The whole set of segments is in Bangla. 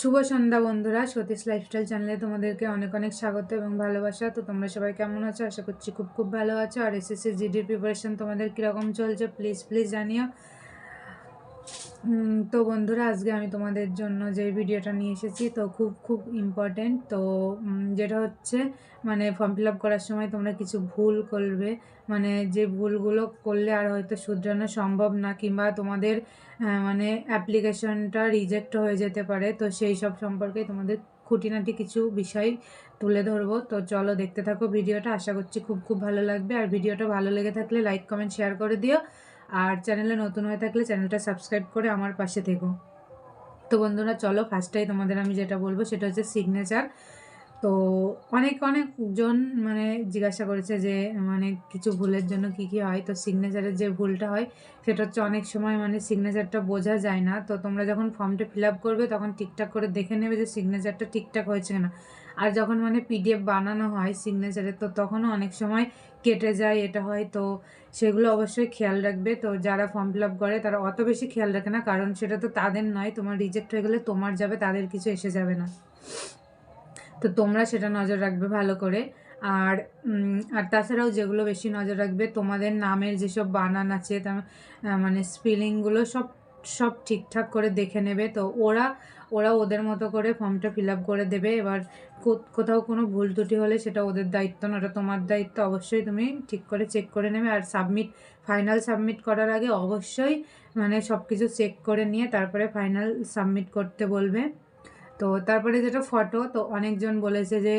শুভ সন্ধ্যা বন্ধুরা, সতীশ লাইফস্টাইল চ্যানেলে তোমাদেরকে অনেক অনেক স্বাগত এবং ভালোবাসা। তো তোমরা সবাই কেমন আছো? আশা করছি খুব খুব ভালো আছো। আর এসএসসি জিডির প্রিপারেশন তোমাদের কীরকম চলছে প্লিজ প্লিজ জানিও। তো বন্ধুরা, আজকে আমি তোমাদের জন্য যে ভিডিওটা নিয়ে এসেছি, তো খুব খুব ইম্পর্টেন্ট তো যেটা হচ্ছে মানে ফর্ম ফিল করার সময় তোমরা কিছু ভুল করবে। মানে যে ভুলগুলো করলে আর হয়তো শুধরানো সম্ভব না, কিংবা তোমাদের মানে অ্যাপ্লিকেশনটা রিজেক্ট হয়ে যেতে পারে। তো সেই সব সম্পর্কে তোমাদের খুঁটিনাটি কিছু বিষয় তুলে ধরবো। তো চলো দেখতে থাকো ভিডিওটা। আশা করছি খুব খুব ভালো লাগবে। আর ভিডিওটা ভালো লেগে থাকলে লাইক কমেন্ট শেয়ার করে দিও। আর চ্যানেলে নতুন হয়ে থাকলে চ্যানেলটা সাবস্ক্রাইব করে আমার পাশে থেকো। তো বন্ধুরা, চলো ফার্স্টটাই তোমাদের আমি যেটা বলব সেটা হচ্ছে সিগনেচার তো অনেক অনেকজন মানে জিজ্ঞাসা করেছে যে মানে কিছু ভুলের জন্য কি কি হয়? তো সিগনেচারের যে ভুলটা হয়, সেটা হচ্ছে অনেক সময় মানে সিগনেচারটা বোঝা যায় না। তো তোমরা যখন ফর্মটা ফিল করবে, তখন ঠিকঠাক করে দেখে নেবে যে সিগনেচারটা ঠিকঠাক হয়েছে কিনা। আর যখন মানে পিডিএফ বানানো হয় সিগনেচারের তো তখনও অনেক সময় কেটে যায়, এটা হয়। তো সেগুলো অবশ্যই খেয়াল রাখবে। তো যারা ফর্ম ফিল আপ করে, তারা অত বেশি খেয়াল রাখে না। কারণ সেটা তো তাদের নয়, তোমার রিজেক্ট হয়ে গেলে তোমার যাবে, তাদের কিছু এসে যাবে না। তো তোমরা সেটা নজর রাখবে ভালো করে। আর আর তাছাড়াও যেগুলো বেশি নজর রাখবে, তোমাদের নামের যেসব বানান আছে তার মানে স্পেলিংগুলো সব সব ঠিকঠাক করে দেখে নেবে। তো ওরা ওরা ওদের মতো করে ফর্মটা ফিল আপ করে দেবে। এবার কোথাও কোনো ভুল ত্রুটি হলে সেটা ওদের দায়িত্ব না। ওটা তোমার দায়িত্ব। অবশ্যই তুমি ঠিক করে চেক করে নেবে। আর সাবমিট ফাইনাল সাবমিট করার আগে অবশ্যই মানে সব কিছু চেক করে নিয়ে তারপরে ফাইনাল সাবমিট করতে বলবে। তো তারপরে যেটা ফটো তো অনেকজন বলেছে যে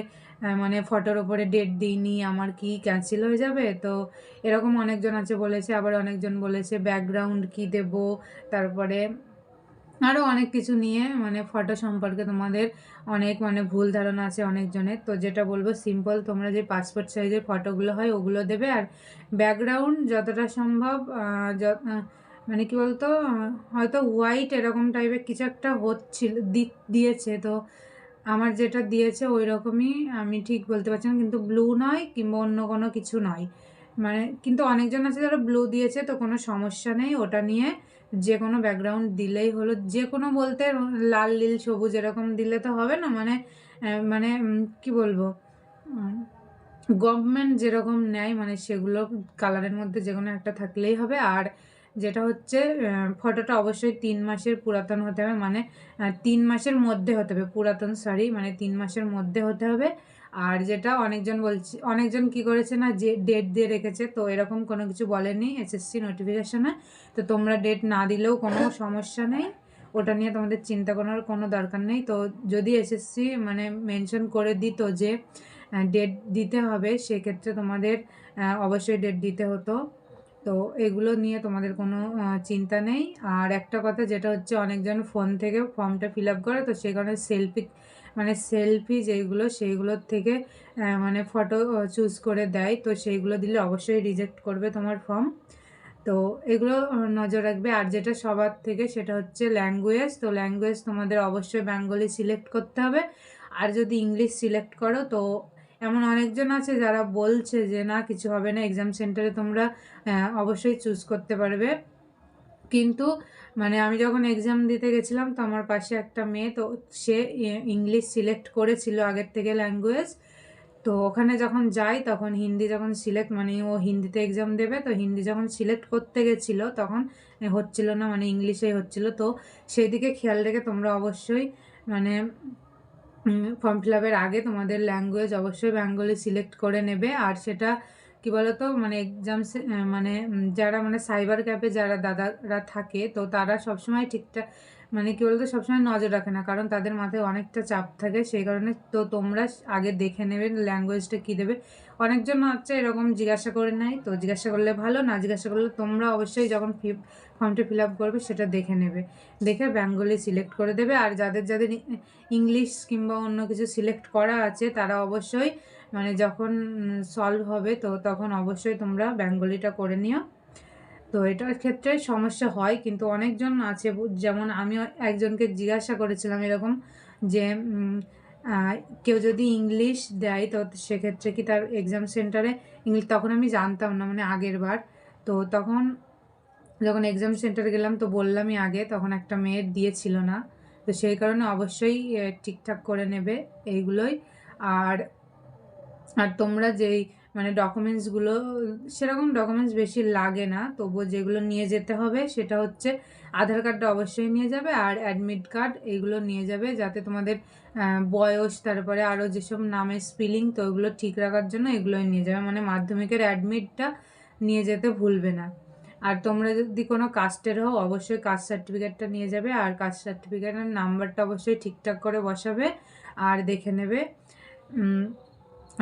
মানে ফটোর ওপরে ডেট দিইনি, আমার কি ক্যান্সেল হয়ে যাবে? তো এরকম অনেকজন আছে বলেছে, আবার অনেকজন বলেছে ব্যাকগ্রাউন্ড কি দেব? তারপরে আরও অনেক কিছু নিয়ে মানে ফটো সম্পর্কে তোমাদের অনেক মানে ভুল ধারণা আছে অনেকজনের। তো যেটা বলব সিম্পল তোমরা যে পাসপোর্ট সাইজের ফটোগুলো হয়, ওগুলো দেবে। আর ব্যাকগ্রাউন্ড যতটা সম্ভব মানে কি বলতো, হয়তো হোয়াইট এরকম টাইপের কিছু একটা হচ্ছিল দিয়েছে। তো আমার যেটা দিয়েছে ওই রকমই আমি ঠিক বলতে পারছি না, কিন্তু ব্লু নয় কিংবা অন্য কোনো কিছু নয়। মানে কিন্তু অনেকজন আছে যারা ব্লু দিয়েছে তো কোনো সমস্যা নেই, ওটা নিয়ে যে কোনো ব্যাকগ্রাউন্ড দিলেই হলো। যে কোনো বলতে লাল, নীল, সবুজ এরকম দিলে তো হবে না মানে মানে কি বলব? গভর্নমেন্ট যেরকম নেয় মানে সেগুলো কালারের মধ্যে যে কোনো একটা থাকলেই হবে। আর যেটা হচ্ছে ফটোটা অবশ্যই তিন মাসের পুরাতন হতে হবে মানে তিন মাসের মধ্যে হতে হবে, পুরাতন সরি মানে তিন মাসের মধ্যে হতে হবে। আর যেটা অনেকজন বলছে, অনেকজন কি করেছে না, যে ডেট দিয়ে রেখেছে, তো এরকম কোনো কিছু বলেনি এসএসসি নোটিফিকেশনে তো তোমরা ডেট না দিলেও কোনো সমস্যা নেই, ওটা নিয়ে তোমাদের চিন্তা করার কোনো দরকার নেই। তো যদি এসএসসি মানে মেনশন করে দিত যে ডেট দিতে হবে, সেক্ষেত্রে তোমাদের অবশ্যই ডেট দিতে হতো। তো এগুলো নিয়ে তোমাদের কোনো চিন্তা নেই। আর একটা কথা যেটা হচ্ছে অনেকজন ফোন থেকে ফর্মটা ফিল আপ করে, তো সেই কারণে সেলফি মানে সেলফি যেগুলো সেইগুলোর থেকে মানে ফটো চুজ করে দেয়। তো সেইগুলো দিলে অবশ্যই রিজেক্ট করবে তোমার ফর্ম। তো এগুলো নজর রাখবে। আর যেটা সবার থেকে সেটা হচ্ছে ল্যাঙ্গুয়েজ। তো ল্যাঙ্গুয়েজ তোমাদের অবশ্যই বেঙ্গলি সিলেক্ট করতে হবে। আর যদি ইংলিশ সিলেক্ট করো, তো এমন অনেকজন আছে যারা বলছে যে, না, কিছু হবে না এক্সাম সেন্টারে তোমরা অবশ্যই চুজ করতে পারবে। কিন্তু মানে আমি যখন এক্সাম দিতে গেছিলাম, তো আমার পাশে একটা মেয়ে, তো সে ইংলিশ সিলেক্ট করেছিল আগের থেকে ল্যাঙ্গুয়েজ তো ওখানে যখন যাই, তখন হিন্দি যখন সিলেক্ট মানে ও হিন্দিতে এক্সাম দেবে, তো হিন্দি যখন সিলেক্ট করতে গেছিল, তখন হচ্ছিল না মানে ইংলিশেই হচ্ছিল। তো সেই দিকে খেয়াল রেখে তোমরা অবশ্যই মানে ফর্ম ফিল আপের আগে তোমাদের ল্যাঙ্গুয়েজ অবশ্যই বেঙ্গলি সিলেক্ট করে নেবে আর সেটা কি বলতো? মানে এক্সাম মানে যারা মানে সাইবার ক্যাফে যারা দাদারা থাকে, তো তারা সবসময় ঠিকঠাক মানে কি বলতো? সবসময় নজর রাখে না, কারণ তাদের মাথায় অনেকটা চাপ থাকে। সেই কারণে তো তোমরা আগে দেখে নেবে ল্যাঙ্গুয়েজটা কী দেবে। অনেকজন হচ্ছে এরকম জিজ্ঞাসা করে নেয়, তো জিজ্ঞাসা করলে ভালো, না জিজ্ঞাসা করলে তোমরা অবশ্যই যখন ফি ফর্মটা ফিল আপ করবে সেটা দেখে নেবে। দেখে বেঙ্গলি সিলেক্ট করে দেবে, আর যাদের যাদের ইংলিশ কিংবা অন্য কিছু সিলেক্ট করা আছে, তারা অবশ্যই মানে যখন সলভ হবে, তো তখন অবশ্যই তোমরা বেঙ্গলিটা করে নিও। তো এটার ক্ষেত্রে সমস্যা হয়, কিন্তু অনেকজন আছে যেমন আমিও একজনকে জিজ্ঞাসা করেছিলাম এরকম যে কেউ যদি ইংলিশ দেয়, তো সেক্ষেত্রে কি তার এক্সাম সেন্টারে ইংলিশ, তখন আমি জানতাম না মানে আগের বার। তো তখন যখন এক্সাম সেন্টারে গেলাম, তো বললামই আগে, তখন একটা মেয়ের দিয়েছিল না। তো সেই কারণে অবশ্যই ঠিকঠাক করে নেবে, এইগুলোই। আর আর তোমরা যেই মানে ডকুমেন্টসগুলো সেরকম ডকুমেন্টস বেশি লাগে না। তবুও যেগুলো নিয়ে যেতে হবে, সেটা হচ্ছে আধার কার্ডটা অবশ্যই নিয়ে যাবে আর অ্যাডমিট কার্ড এইগুলো নিয়ে যাবে যাতে তোমাদের বয়স, তারপরে আরও যেসব নামের স্পেলিং তো ওগুলো ঠিক রাখার জন্য এগুলোই নিয়ে যাবে। মানে মাধ্যমিকের অ্যাডমিটটা নিয়ে যেতে ভুলবে না। আর তোমরা যদি কোনো কাস্টের হও, অবশ্যই কাস্ট সার্টিফিকেটটা নিয়ে যাবে আর কাস্ট সার্টিফিকেটের নাম্বারটা অবশ্যই ঠিকঠাক করে বসাবে আর দেখে নেবে।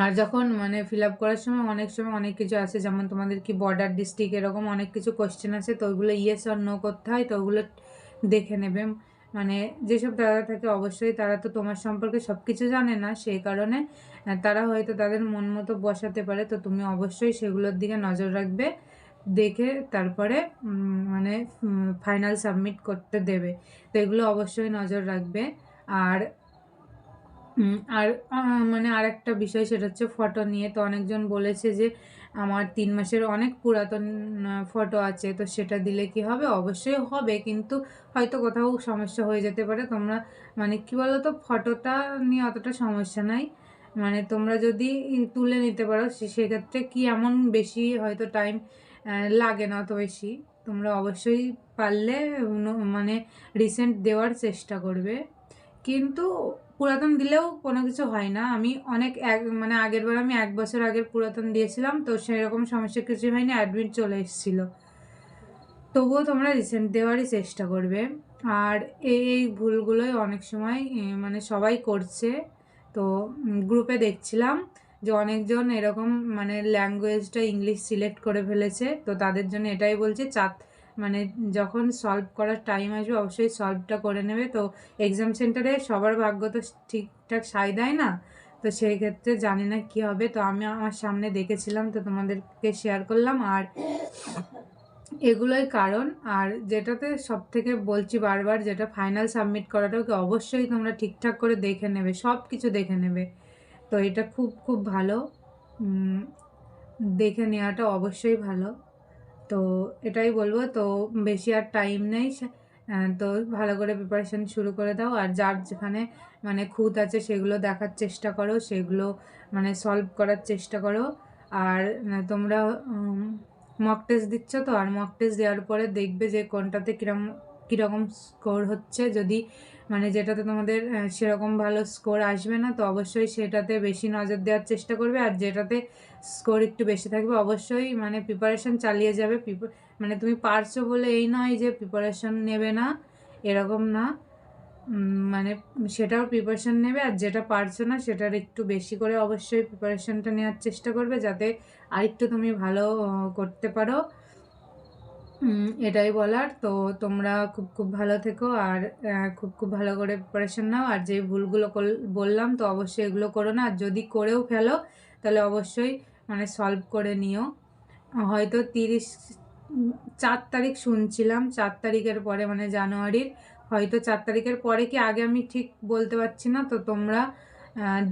আর যখন মানে ফিল আপ করার সময় অনেক সময় অনেক কিছু আছে, যেমন তোমাদের কি বর্ডার ডিস্ট্রিক্ট এরকম অনেক কিছু কোয়েশ্চেন আছে, তো ওইগুলো ইয়েস আর নো করতে হয়, তো ওগুলো দেখে নেবে। মানে যেসব দাদা থাকে অবশ্যই তারা তো তোমার সম্পর্কে সব কিছু জানে না, সেই কারণে তারা হয়তো তাদের মন মতো বসাতে পারে, তো তুমি অবশ্যই সেগুলোর দিকে নজর রাখবে, দেখে তারপরে মানে ফাইনাল সাবমিট করতে দেবে। তো এগুলো অবশ্যই নজর রাখবে। আর আর মানে আর একটা বিষয় সেটা হচ্ছে ফটো নিয়ে তো অনেকজন বলেছে যে আমার তিন মাসের অনেক পুরাতন ফটো আছে, তো সেটা দিলে কি হবে? অবশ্যই হবে, কিন্তু হয়তো কোথাও সমস্যা হয়ে যেতে পারে। তোমরা মানে কি বলো তো ফটোটা নিয়ে অতটা সমস্যা নাই। মানে তোমরা যদি তুলে নিতে পারো সেক্ষেত্রে কি এমন বেশি হয়তো টাইম লাগে না অত বেশি। তোমরা অবশ্যই পারলে মানে রিসেন্ট দেওয়ার চেষ্টা করবে। কিন্তু পুরাতন দিলেও কোনো কিছু হয় না। আমি অনেক এক মানে আগের বার আমি এক বছর আগের পুরাতন দিয়েছিলাম, তো সেরকম সমস্যা কিছু হয়নি অ্যাডমিট চলে এসেছিল। তবুও তোমরা রিসেন্ট দেওয়ারই চেষ্টা করবে। আর এই এই ভুলগুলোই অনেক সময় মানে সবাই করছে। তো গ্রুপে দেখছিলাম যে অনেকজন এরকম মানে ল্যাঙ্গুয়েজটা ইংলিশ সিলেক্ট করে ফেলেছে, তো তাদের জন্য এটাই বলছে চাত মানে যখন সলভ করার টাইম আসবে, অবশ্যই সলভটা করে নেবে। তো এক্সাম সেন্টারে সবার ভাগ্য তো ঠিকঠাক সাই দেয় না। তো সেই ক্ষেত্রে জানি না কি হবে। তো আমি আমার সামনে দেখেছিলাম, তো তোমাদেরকে শেয়ার করলাম। আর এগুলোই কারণ। আর যেটাতে সব থেকে বলছি বারবার, যেটা ফাইনাল সাবমিট করাটাকে অবশ্যই তোমরা ঠিকঠাক করে দেখে নেবে সব কিছু দেখে নেবে। তো এটা খুব খুব ভালো। দেখে নেওয়াটা অবশ্যই ভালো। তো এটাই বলব, তো বেশি আর টাইম নেই তো ভালো করে প্রিপারেশন শুরু করে দাও। আর যার যেখানে মানে খুঁত আছে, সেগুলো দেখার চেষ্টা করো, সেগুলো মানে সলভ করার চেষ্টা করো। আর তোমরা মক টেস্ট দিচ্ছ তো, আর মক টেস্ট দেওয়ার পরে দেখবে যে কোনটাতে কিরম, কীরকম স্কোর হচ্ছে। যদি মানে যেটাতে তোমাদের সেরকম ভালো স্কোর আসবে না, তো অবশ্যই সেটাতে বেশি নজর দেওয়ার চেষ্টা করবে। আর যেটাতে স্কোর একটু বেশি থাকবে, অবশ্যই মানে প্রিপারেশন চালিয়ে যাবে। মানে তুমি পারছ বলে এই নয় যে প্রিপারেশন নেবে না, এরকম না। মানে সেটাও প্রিপারেশান নেবে, আর যেটা পারছ না সেটার একটু বেশি করে অবশ্যই প্রিপারেশানটা নেওয়ার চেষ্টা করবে, যাতে আরেকটু তুমি ভালো করতে পারো। এটাই বলার। তো তোমরা খুব খুব ভালো থেকো আর খুব খুব ভালো করে প্রিপারেশন নাও। আর যে ভুলগুলো বললাম তো অবশ্যই এগুলো করো না। আর যদি করেও ফেলো, তাহলে অবশ্যই মানে সলভ করে নিও। হয়তো তিরিশ, চার তারিখ শুনছিলাম, চার তারিখের পরে মানে জানুয়ারির। হয়তো চার তারিখের পরে কি আগে আমি ঠিক বলতে পারছি না? তো তোমরা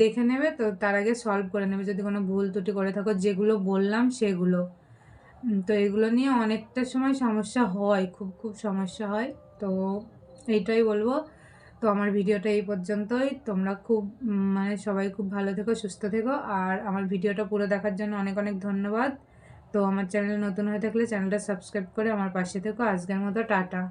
দেখে নেবে। তো তার আগে সলভ করে নেবে। যদি কোনো ভুল ত্রুটি করে থাকো, যেগুলো বললাম সেগুলো। তো এগুলো নিয়ে অনেকটা সময় সমস্যা হয়, খুব খুব সমস্যা হয়। তো এইটাই বলব। তো আমার ভিডিওটা এই পর্যন্তই। তোমরা খুব মানে সবাই খুব ভালো থেকো, সুস্থ থেকো। আর আমার ভিডিওটা পুরো দেখার জন্য অনেক অনেক ধন্যবাদ। তো আমার চ্যানেল নতুন হয়ে থাকলে চ্যানেলটা সাবস্ক্রাইব করে আমার পাশে থেকো। আজকের মতো টাটা।